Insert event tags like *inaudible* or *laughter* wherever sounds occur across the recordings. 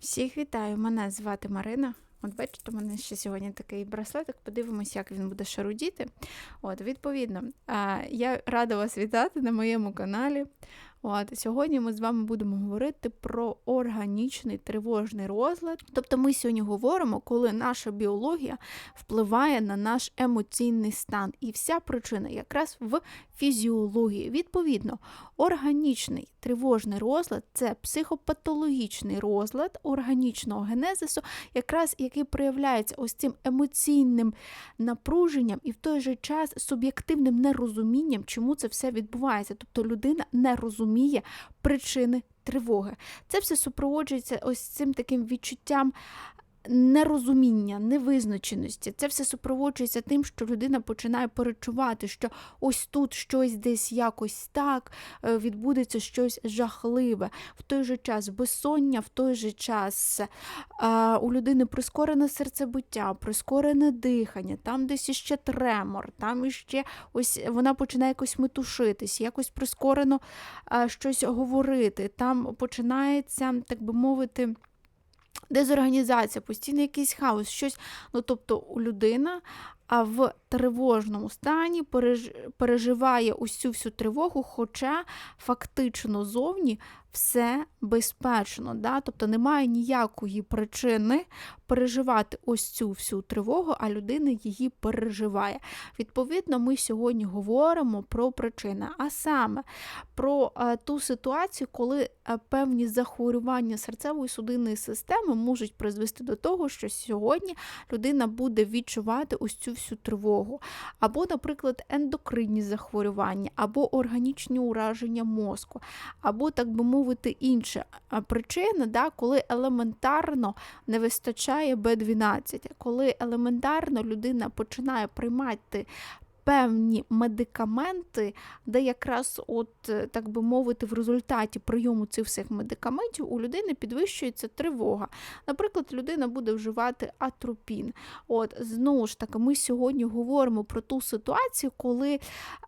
Всіх вітаю! Мене звати Марина. От бачите, у мене ще сьогодні такий браслетик. Подивимось, як він буде шарудіти. От, відповідно, я рада вас вітати на моєму каналі. От, сьогодні ми з вами будемо говорити про органічний тривожний розлад. Тобто ми сьогодні говоримо, коли наша біологія впливає на наш емоційний стан. І вся причина якраз в фізіології. Відповідно, органічний тривожний розлад це психопатологічний розлад органічного генезису, якраз який проявляється ось цим емоційним напруженням і в той же час суб'єктивним нерозумінням, чому це все відбувається. Тобто людина не розуміє причини тривоги. Це все супроводжується ось цим таким відчуттям. Нерозуміння, невизначеності, це все супроводжується тим, що людина починає перечувати, що ось тут щось десь якось так е, відбудеться щось жахливе. В той же час безсоння, в той же час а, у людини прискорене серцебиття, прискорене дихання, там десь іще тремор, там іще ось вона починає якось метушитись, якось прискорено а, щось говорити. Там починається, так би мовити. Дезорганізація, постійний якийсь хаос, щось. Ну, тобто людина а в тривожному стані переж... переживає цю всю тривогу, хоча фактично зовні все безпечно. Да? Тобто немає ніякої причини переживати ось цю всю тривогу, а людина її переживає. Відповідно, ми сьогодні говоримо про причини, а саме про а, ту ситуацію, коли а, певні захворювання серцевої судинної системи можуть призвести до того, що сьогодні людина буде відчувати ось цю всю тривогу, або, наприклад, ендокринні захворювання, або органічні ураження мозку, або, так би мовити, інша причина, да, коли елементарно не вистачає Б12, коли елементарно людина починає приймати. Певні медикаменти, де якраз, от, так би мовити, в результаті прийому цих всіх медикаментів у людини підвищується тривога. Наприклад, людина буде вживати атропін. От, Знову ж таки, ми сьогодні говоримо про ту ситуацію, коли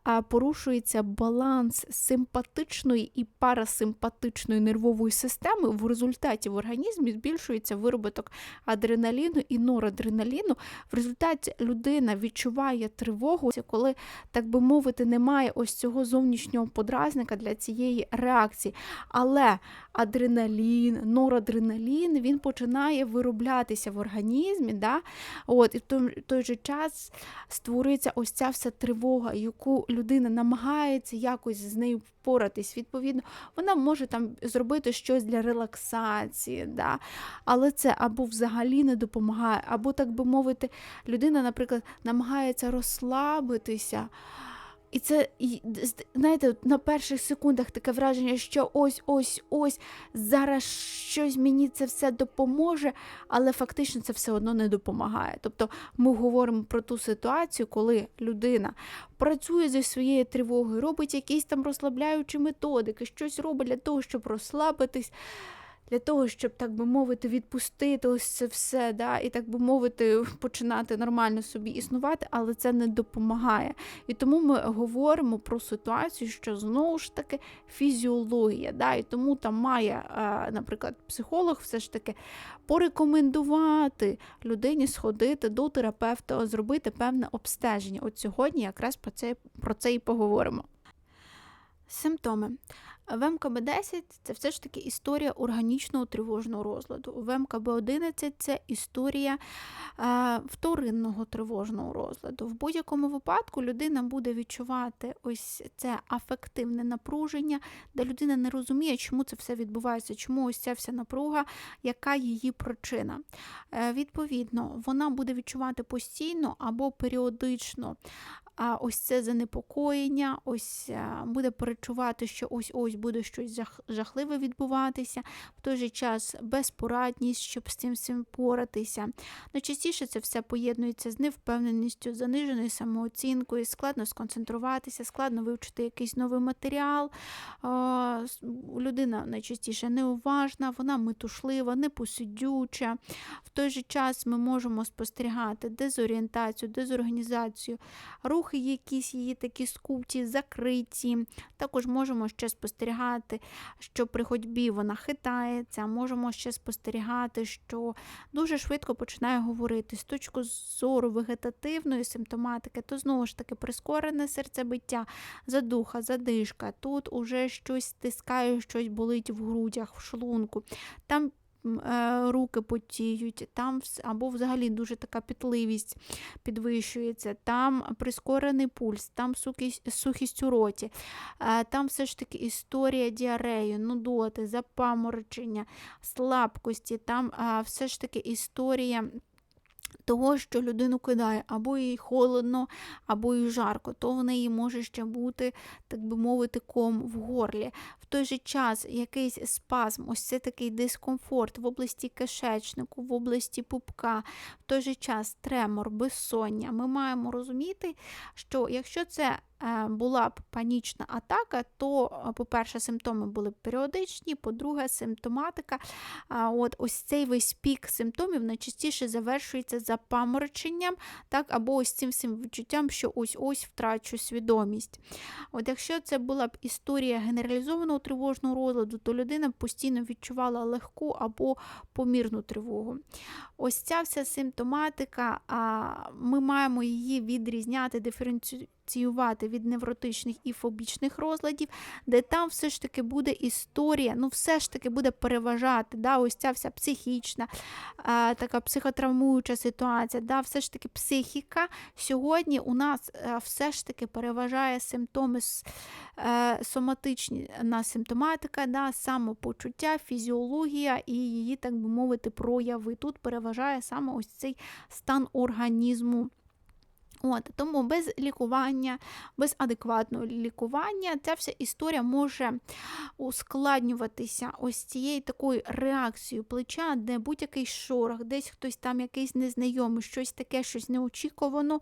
а, порушується баланс симпатичної і парасимпатичної нервової системи. В результаті в організмі збільшується виробіток адреналіну і норадреналіну. В результаті людина відчуває тривогу коли, так би мовити, немає ось цього зовнішнього подразника для цієї реакції. Але адреналін, норадреналін, він починає вироблятися в організмі. Да? От, І в той, же час створюється ось ця вся тривога, яку людина намагається якось з нею впоратись. Відповідно, вона може там зробити щось для релаксації, да? але це або взагалі не допомагає, або, так би мовити, людина, наприклад, намагається розслабитися. І це, знаєте, на перших секундах таке враження, що ось-ось-ось зараз щось мені це все допоможе, але фактично це все одно не допомагає. Тобто ми говоримо про ту ситуацію, коли людина працює зі своєю тривогою, робить якісь там розслабляючі методики, щось робить для того, щоб розслабитись для того, щоб, так би мовити, відпустити ось це все, да, і так би мовити, *laughs* починати нормально собі існувати, але це не допомагає. І тому ми говоримо про ситуацію, що знову ж таки фізіологія. Да, І тому там має, наприклад, психолог все ж таки порекомендувати людині сходити до терапевта, зробити певне обстеження. От сьогодні якраз про це, про це і поговоримо. Симптоми. В МКБ-10 це все ж таки історія органічного тривожного розладу. В МКБ-11 це історія е, вторинного тривожного розладу. В будь-якому випадку людина буде відчувати ось це афективне напруження, де людина не розуміє, чому це все відбувається, чому ось ця вся напруга, яка її причина. Е, відповідно, вона буде відчувати постійно або періодично а ось це занепокоєння, ось буде перечувати, що ось-ось буде щось жахливе відбуватися, в той же час безпорадність, щоб з цим всім поратися. Найчастіше це все поєднується з невпевненістю, заниженою самооцінкою, складно сконцентруватися, складно вивчити якийсь новий матеріал. Людина найчастіше неуважна, вона метушлива, непосидюча. В той же час ми можемо спостерігати дезорієнтацію, дезорганізацію, рухи якісь її такі скупті, закриті. Також можемо ще спостерігати. Спостерігати, що при ходьбі вона хитається, можемо ще спостерігати, що дуже швидко починає говорити з точки зору вегетативної симптоматики, то знову ж таки прискорене серцебиття, задуха, задишка. Тут уже щось стискає, щось болить в грудях, в шлунку. Там руки потіють, там або взагалі дуже така пітливість підвищується, там прискорений пульс, там сухість у роті, е, там все ж таки історія діареї, нудоти, запаморочення, слабкості, там все ж таки історія того, що людину кидає, або їй холодно, або їй жарко, то в неї може ще бути, так би мовити, ком в горлі. В той же час якийсь спазм, ось це такий дискомфорт в області кишечнику, в області пупка, в той же час тремор, безсоння. Ми маємо розуміти, що якщо це була б панічна атака, то, е, по-перше, симптоми були б періодичні, по-друге, симптоматика. От Ось цей весь пік симптомів найчастіше завершується запамороченням, так, або ось цим всім відчуттям, що ось-ось втрачу свідомість. От Якщо це була б історія генералізованого тривожного розладу, то людина постійно відчувала легку або помірну тривогу. Ось ця вся симптоматика, ми маємо її відрізняти, диференціювати асоціювати від невротичних і фобічних розладів, де там все ж таки буде історія, ну все ж таки буде переважати да, ось ця вся психічна, а, така психотравмуюча ситуація, да, все ж таки психіка. Сьогодні у нас а, все ж таки переважає симптоми а, е, соматичні на симптоматика, да, самопочуття, фізіологія і її, так би мовити, прояви. Тут переважає саме ось цей стан організму. От, Тому без лікування, без адекватного лікування ця вся історія може ускладнюватися ось цією такою реакцією плеча, де будь-який шорох, десь хтось там якийсь незнайомий, щось таке, щось неочікувано,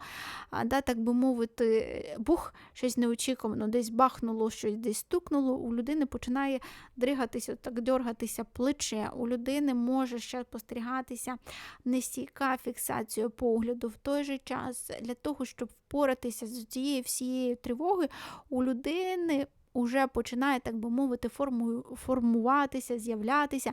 да, так би мовити, бух, щось неочікувано, десь бахнуло, щось десь стукнуло, у людини починає дригатися, так дергатися плече. У людини може ще спостерігатися нестійка фіксація погляду в той же час для того того, щоб впоратися з цією всією тривогою, у людини вже починає, так би мовити, форму, формуватися, з'являтися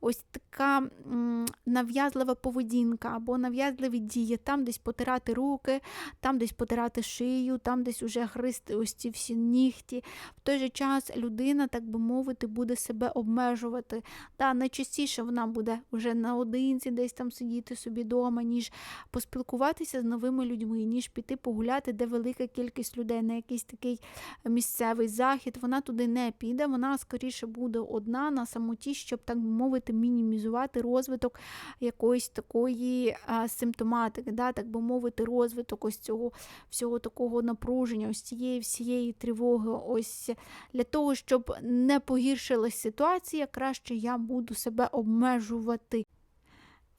ось така м, нав'язлива поведінка або нав'язливі дії, там десь потирати руки, там десь потирати шию, там десь уже гризти ось ці всі нігті. В той же час людина, так би мовити, буде себе обмежувати. Да, Найчастіше вона буде вже наодинці, десь там сидіти собі вдома, ніж поспілкуватися з новими людьми, ніж піти погуляти, де велика кількість людей на якийсь такий місцевий захід захід, вона туди не піде, вона скоріше буде одна на самоті, щоб, так би мовити, мінімізувати розвиток якоїсь такої симптоматики, да, так би мовити, розвиток ось цього всього такого напруження, ось цієї всієї тривоги. Ось Для того, щоб не погіршилась ситуація, краще я буду себе обмежувати.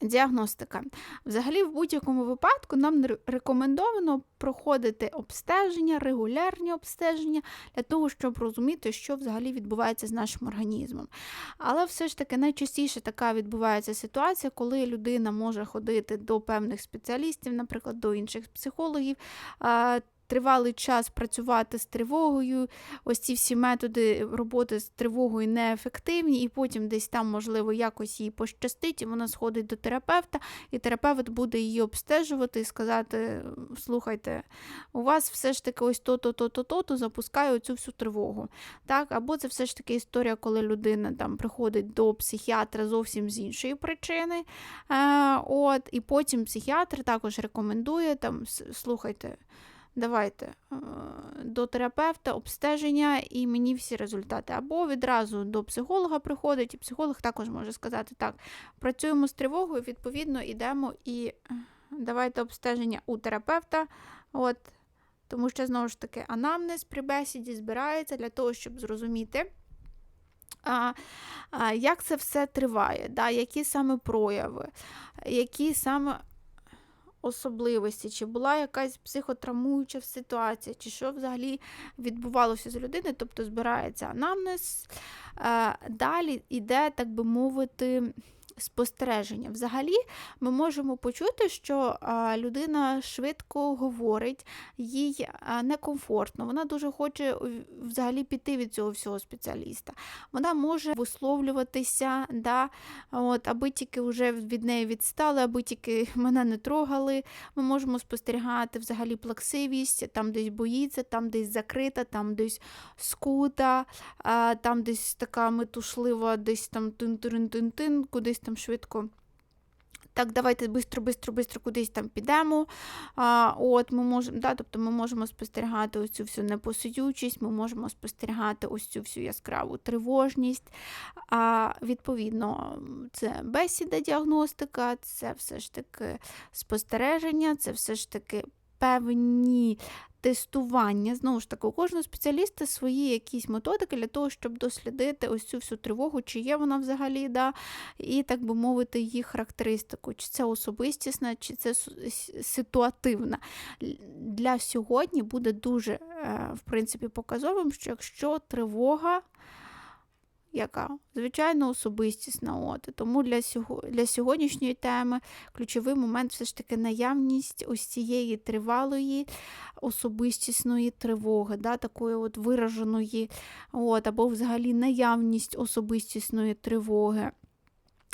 Діагностика. Взагалі, в будь-якому випадку нам рекомендовано проходити обстеження, регулярні обстеження для того, щоб розуміти, що взагалі відбувається з нашим організмом. Але все ж таки найчастіше така відбувається ситуація, коли людина може ходити до певних спеціалістів, наприклад, до інших психологів тривалий час працювати з тривогою. Ось ці всі методи роботи з тривогою неефективні, і потім десь там, можливо, якось їй пощастить, і вона сходить до терапевта, і терапевт буде її обстежувати і сказати: слухайте, у вас все ж таки ось то-то, то-то, то-то запускає оцю всю тривогу. Так? Або це все ж таки історія, коли людина там приходить до психіатра зовсім з іншої причини. Е, от, І потім психіатр також рекомендує там, слухайте. Давайте е, до терапевта, обстеження і мені всі результати. Або відразу до психолога приходить, і психолог також може сказати: так, працюємо з тривогою, відповідно, йдемо і е, давайте обстеження у терапевта. От, Тому що, знову ж таки, анамнез при бесіді збирається для того, щоб зрозуміти. А, а, Як це все триває, да, які саме прояви, які саме особливості, чи була якась психотравмуюча ситуація, чи що взагалі відбувалося з людиною, тобто збирається анамнез. Далі йде, так би мовити, спостереження. Взагалі, ми можемо почути, що людина швидко говорить, їй некомфортно, вона дуже хоче взагалі піти від цього всього спеціаліста. Вона може висловлюватися, да, от, аби тільки вже від неї відстали, аби тільки *laughs* мене не трогали. Ми можемо спостерігати взагалі плаксивість, там десь боїться, там десь закрита, там десь скута, там десь така метушлива, десь там тин-тин-тин-тин, кудись там швидко. Так, давайте бистро, бистро, бистро кудись там підемо. А, от Ми можемо да, тобто ми можемо спостерігати ось цю всю непосидючість, ми можемо спостерігати ось цю всю яскраву тривожність. А, Відповідно, це бесіда, діагностика, це все ж таки спостереження, це все ж таки певні тестування. Знову ж таки, у кожного спеціаліста свої якісь методики для того, щоб дослідити ось цю всю тривогу, чи є вона взагалі, да, і, так би мовити, її характеристику, чи це особистісна, чи це ситуативна. Для сьогодні буде дуже, е, в принципі, показовим, що якщо тривога яка? Звичайно, особистісна. От. Тому для сього... для сьогоднішньої теми ключовий момент все ж таки наявність ось цієї тривалої особистісної тривоги, да, такої от вираженої, от, або взагалі наявність особистісної тривоги.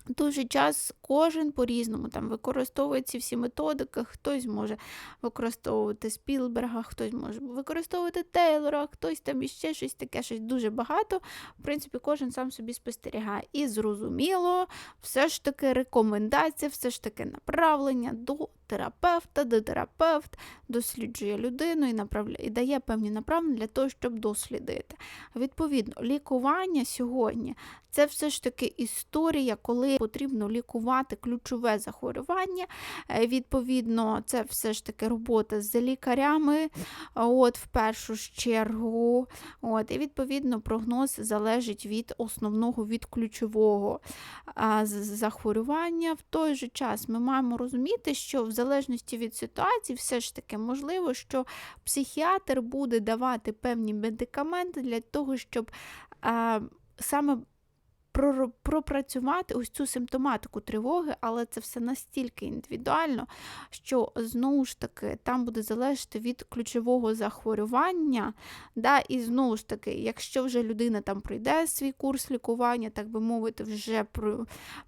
Дуже час кожен по-різному там використовує всі методики, хтось може використовувати Спілберга, хтось може використовувати Тейлора, хтось там іще щось таке, щось дуже багато. В принципі, кожен сам собі спостерігає. І зрозуміло, все ж таки рекомендація, все ж таки направлення до терапевта, де терапевт досліджує людину і направляє, і дає певні направлення для того, щоб дослідити. Відповідно, лікування сьогодні це все ж таки історія, коли потрібно лікувати ключове захворювання. Е, відповідно, це все ж таки робота з лікарями, от в першу чергу. От, І відповідно прогноз залежить від основного, від ключового захворювання. В той же час ми маємо розуміти, що в залежності від ситуації, все ж таки можливо, що психіатр буде давати певні медикаменти для того, щоб саме пропрацювати ось цю симптоматику тривоги, але це все настільки індивідуально, що знову ж таки там буде залежати від ключового захворювання. Да, І знову ж таки, якщо вже людина там пройде свій курс лікування, так би мовити, вже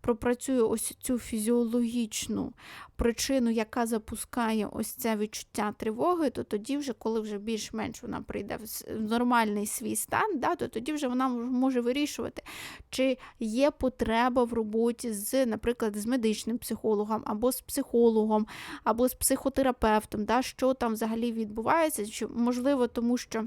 пропрацює ось цю фізіологічну причину, яка запускає ось це відчуття тривоги, то тоді, вже, коли вже більш-менш вона прийде в нормальний свій стан, да, то тоді вже вона може вирішувати, чи є потреба в роботі з, наприклад, з медичним психологом, або з психологом, або з психотерапевтом, да, що там взагалі відбувається, можливо, тому що.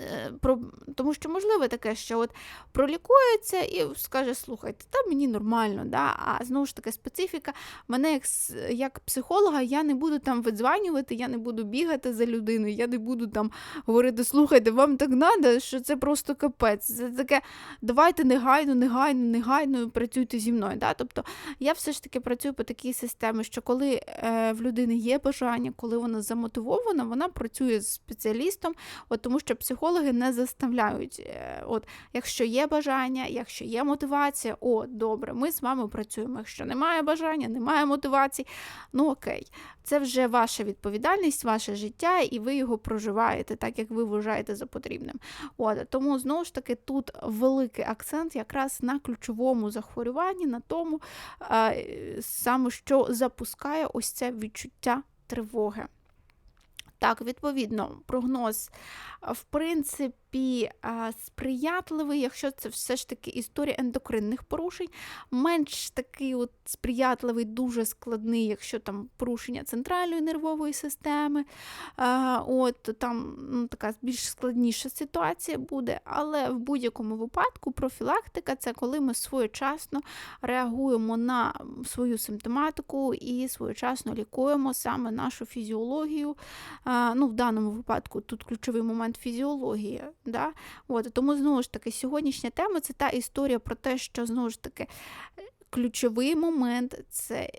Е, про, Тому що можливо таке, що от пролікується і скаже, слухайте, та мені нормально. да, А знову ж таки, специфіка, мене як як психолога, я не буду там видзванювати, я не буду бігати за людиною, я не буду там говорити, слухайте, вам так треба, що це просто капець. Це таке, давайте негайно, негайно, негайно працюйте зі мною. Да? Тобто я все ж таки працюю по такій системі, що коли е, в людини є бажання, коли вона замотивована, вона працює з спеціалістом, от тому що психолог психологи не заставляють. Е, от, Якщо є бажання, якщо є мотивація, о, добре, ми з вами працюємо. Якщо немає бажання, немає мотивації, ну окей, це вже ваша відповідальність, ваше життя, і ви його проживаєте так, як ви вважаєте за потрібним. От, Тому знову ж таки тут великий акцент якраз на ключовому захворюванні, на тому, саме що запускає ось це відчуття тривоги. Так, відповідно, прогноз, в принципі принципі, сприятливий, якщо це все ж таки історія ендокринних порушень, менш такий от сприятливий, дуже складний, якщо там порушення центральної нервової системи, от там ну, така більш складніша ситуація буде, але в будь-якому випадку профілактика це коли ми своєчасно реагуємо на свою симптоматику і своєчасно лікуємо саме нашу фізіологію. Ну, В даному випадку тут ключовий момент фізіології. Да? От, Тому, знову ж таки, сьогоднішня тема це та історія про те, що знову ж таки ключовий момент це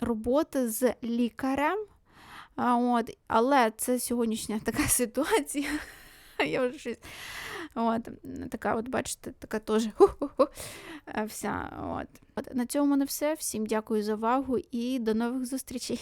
робота з лікарем. От, Але це сьогоднішня така *laughs* ситуація. Я вже щось. От, така, от, бачите, така теж вся. От. От. На цьому мене все. Всім дякую за увагу і до нових зустрічей.